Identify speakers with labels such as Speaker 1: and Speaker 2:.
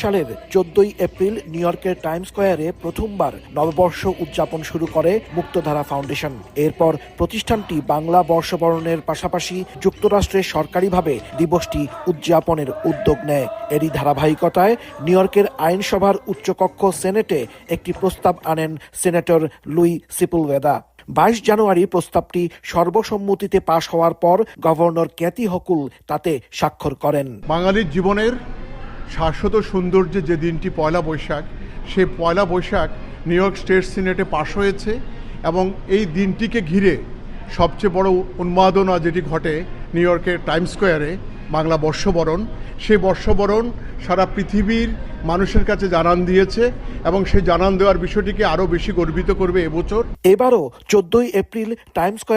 Speaker 1: সালের চোদ্দই April new ইয়র্কের টাইম স্কোয়ারে প্রথমবার নববর্ষ উদযাপন শুরু করে মুক্তধারা ফাউন্ডেশন। এরপর প্রতিষ্ঠানটি বাংলা বর্ষবরণের পাশাপাশি যুক্তরাষ্ট্রে সরকারিভাবে দিবসটি উদযাপনের উদ্যোগ নেয়। এরই ধারাবাহিকতায় নিউ ইয়র্কের আইনসভার উচ্চকক্ষ সেনেটে একটি প্রস্তাব আনেন সেনেটর লুই সিপুলভেদা। বাইশ জানুয়ারি প্রস্তাবটি সর্বসম্মতিতে পাশ হওয়ার পর গভর্নর ক্যাতি হকুল তাতে স্বাক্ষর করেন।
Speaker 2: বাঙালির জীবনের শাশ্বত সৌন্দর্যে যে দিনটি পয়লা বৈশাখ, সেই Poila Baishakh New York state সিনেটে পাশ হয়েছে এবং এই দিনটিকে ঘিরে সবচেয়ে বড় উন্মাদনা যেটি ঘটে নিউ ইয়র্কের টাইম স্কোয়ারে, বাংলা বর্ষবরণ, সেই বর্ষবরণ সারা পৃথিবীর মানুষের কাছে জানান দিয়েছে এবং সেই জানান দেওয়ার বিষয়টিকে আরও বেশি গর্বিত করবে এবছর।
Speaker 1: এবারও চোদ্দই এপ্রিল টাইম স্কোয়ার